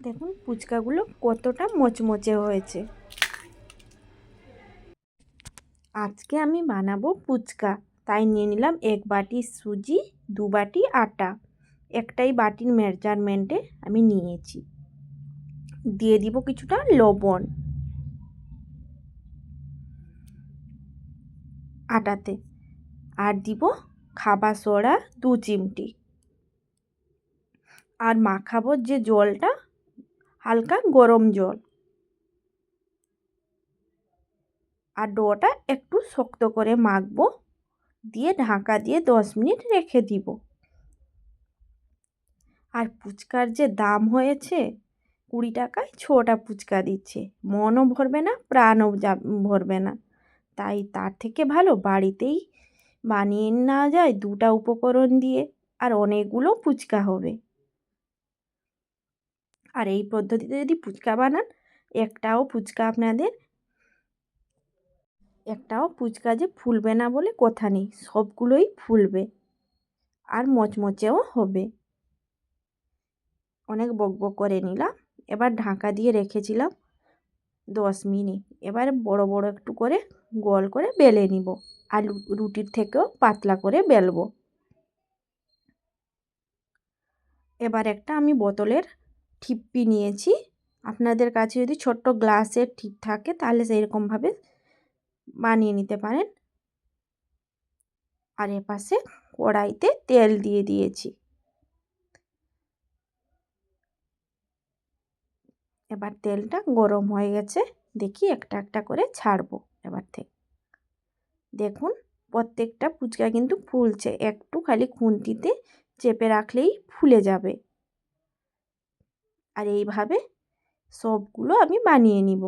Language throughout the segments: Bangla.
দেখুন, ফুচকাগুলো কতটা মচমচে হয়েছে। আজকে আমি বানাবো ফুচকা। তাই নিয়ে নিলাম এক বাটি সুজি, দু বাটি আটা। একটাই বাটির মেজারমেন্টে আমি নিয়েছি। দিয়ে দিব কিছুটা লবণ। আটাতে। আর দিব খাবার সোডা দু চিমটি। আর মাখাবো যে জলটা হালকা গরম জল। আর ডোটা একটু শক্ত করে মাখবো। দিয়ে ঢাকা দিয়ে দশ মিনিট রেখে দিব। আর ফুচকার যে দাম হয়েছে, কুড়ি টাকায় ছটা ফুচকা দিচ্ছে। মনও ভরবে না, প্রাণও ভরবে না। তাই তার থেকে ভালো বাড়িতেই বানিয়ে না যায় দুটা উপকরণ দিয়ে, আর অনেকগুলো ফুচকা হবে। আর এই পদ্ধতিতে যদি ফুচকা বানান, একটাও ফুচকা আপনাদের, একটাও ফুচকা যে ফুলবে না বলে কথা নেই, সবগুলোই ফুলবে আর মচমচেও হবে। অনেক বক করে নিলাম, এবার ঢাকা দিয়ে রেখেছিলাম দশ মিনিট, এবার বড় বড় একটু করে গোল করে বেলে নিব আর রুটির থেকেও পাতলা করে বেলবো। এবার একটা আমি বোতলের ঠিপ্পি নিয়েছি। আপনাদের কাছে যদি ছোট্ট গ্লাসের ঠিক থাকে, তাহলে সেইরকমভাবে বানিয়ে নিতে পারেন। আর এপাশে কড়াইতে তেল দিয়ে দিয়েছি। এবার তেলটা গরম হয়ে গেছে, দেখি একটা একটা করে ছাড়বো এবার থেকে। দেখুন, প্রত্যেকটা ফুচকা কিন্তু ফুলছে, একটু খালি খুন্তিতে চেপে রাখলেই ফুলে যাবে। আর এইভাবে সবগুলো আমি বানিয়ে নিব।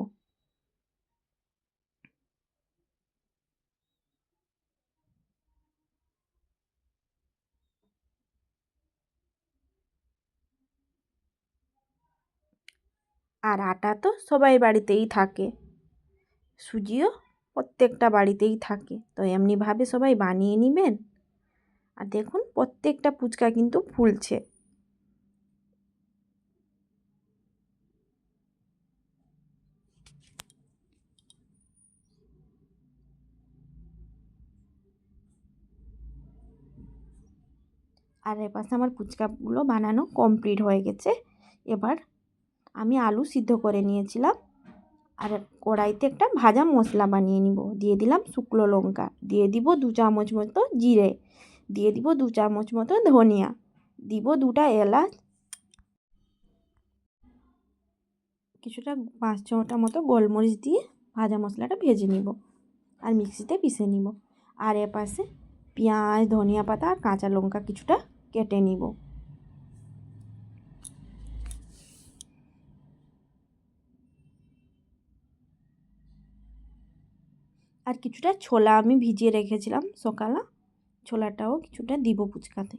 আর আটা তো সবাই বাড়িতেই থাকে, সুজিও প্রত্যেকটা বাড়িতেই থাকে, তো এমনিভাবে সবাই বানিয়ে নেবেন। আর দেখুন, প্রত্যেকটা ফুচকা কিন্তু ফুলছে। আর এপাশে আমার ফুচকাগুলো বানানো কমপ্লিট হয়ে গেছে। এবার আমি আলু সিদ্ধ করে নিয়েছিলাম। আর কড়াইতে একটা ভাজা মশলা বানিয়ে নিব। দিয়ে দিলাম শুকনো লঙ্কা। দিয়ে দিব দু চামচ মতো জিরে। দিয়ে দিব দু চামচ মতো ধনিয়া। দিব দুটা এলাচ। কিছুটা পাঁচ ছটা মতো গোলমরিচ দিয়ে ভাজা মশলাটা ভেজে নিব। আর মিক্সিতে পিষে নিব। আর এপাশে পেঁয়াজ, ধনিয়া পাতা আর কাঁচা লঙ্কা কিছুটা কেটে নিব। আর কিছুটা ছোলা আমি ভিজিয়ে রেখেছিলাম সকালে। ছোলাটাও কিছুটা দিব ফুচকাতে।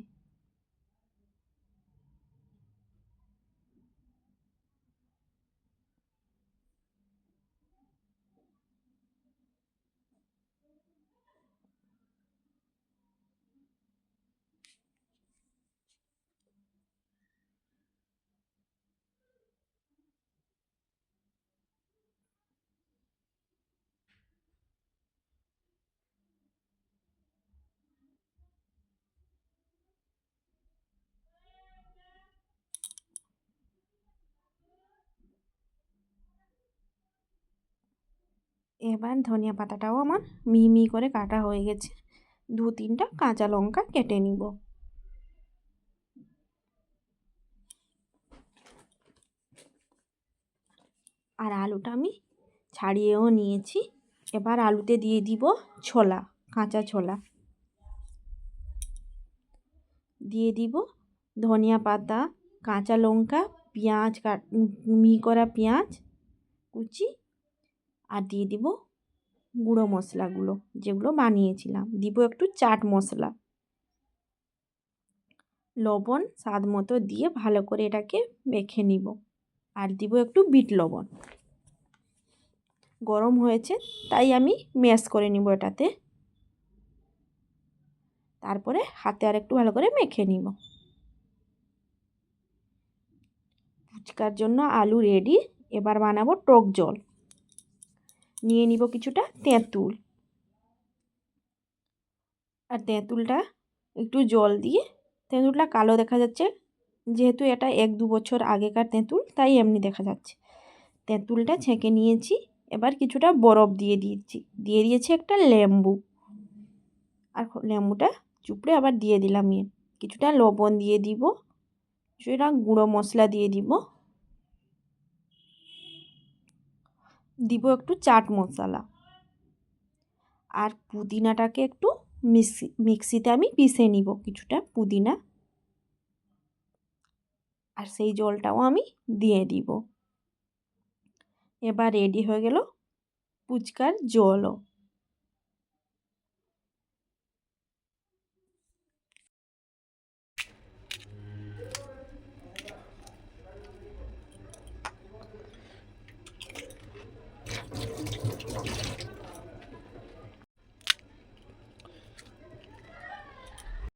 এবার ধনিয়া পাতাটাও আমার মিহি করে কাটা হয়ে গেছে। দু তিনটা কাঁচা লঙ্কা কেটে নিব। আর আলুটা আমি ছাড়িয়েও নিয়েছি। এবার আলুতে দিয়ে দিব ছোলা, কাঁচা ছোলা। দিয়ে দিব ধনিয়া পাতা, কাঁচা লঙ্কা, পেঁয়াজ মিহি করা পেঁয়াজ, কুচি আর দিয়ে দিব গুঁড়ো মশলাগুলো, যেগুলো বানিয়েছিলাম। দিব একটু চাট মশলা। লবণ স্বাদ মতো দিয়ে ভালো করে এটাকে মেখে নিব। আর দিব একটু বিট লবণ। গরম হয়েছে, তাই আমি ম্যাশ করে নিব এটাতে। তারপরে হাতে আর একটু ভালো করে মেখে নিব। ফুচকার জন্য আলু রেডি এবার বানাবো টক জল। নিয়ে নিব কিছুটা তেঁতুল। আর তেঁতুলটা একটু জল দিয়ে, তেঁতুলটা কালো দেখা যাচ্ছে, যেহেতু এটা এক দু বছর আগেকার তেঁতুল, তাই এমনি দেখা যাচ্ছে। তেঁতুলটা ছেঁকে নিয়েছি, এবার কিছুটা বরফ দিয়ে দিয়েছি। দিয়ে দিয়েছি একটা লেম্বু। আর লেম্বুটা চুপড়ে আবার দিয়ে দিলাম ইয়ে কিছুটা লবণ দিয়ে দিব, কিছুটা গুঁড়ো মশলা দিয়ে দিব। দিব একটু চাট মশলা। আর পুদিনাটাকে একটু মিক্সি, মিক্সিতে আমি পিষে নিব কিছুটা পুদিনা। আর সেই জলটাও আমি দিয়ে দিব। এবার রেডি হয়ে গেল পুচকার জলও।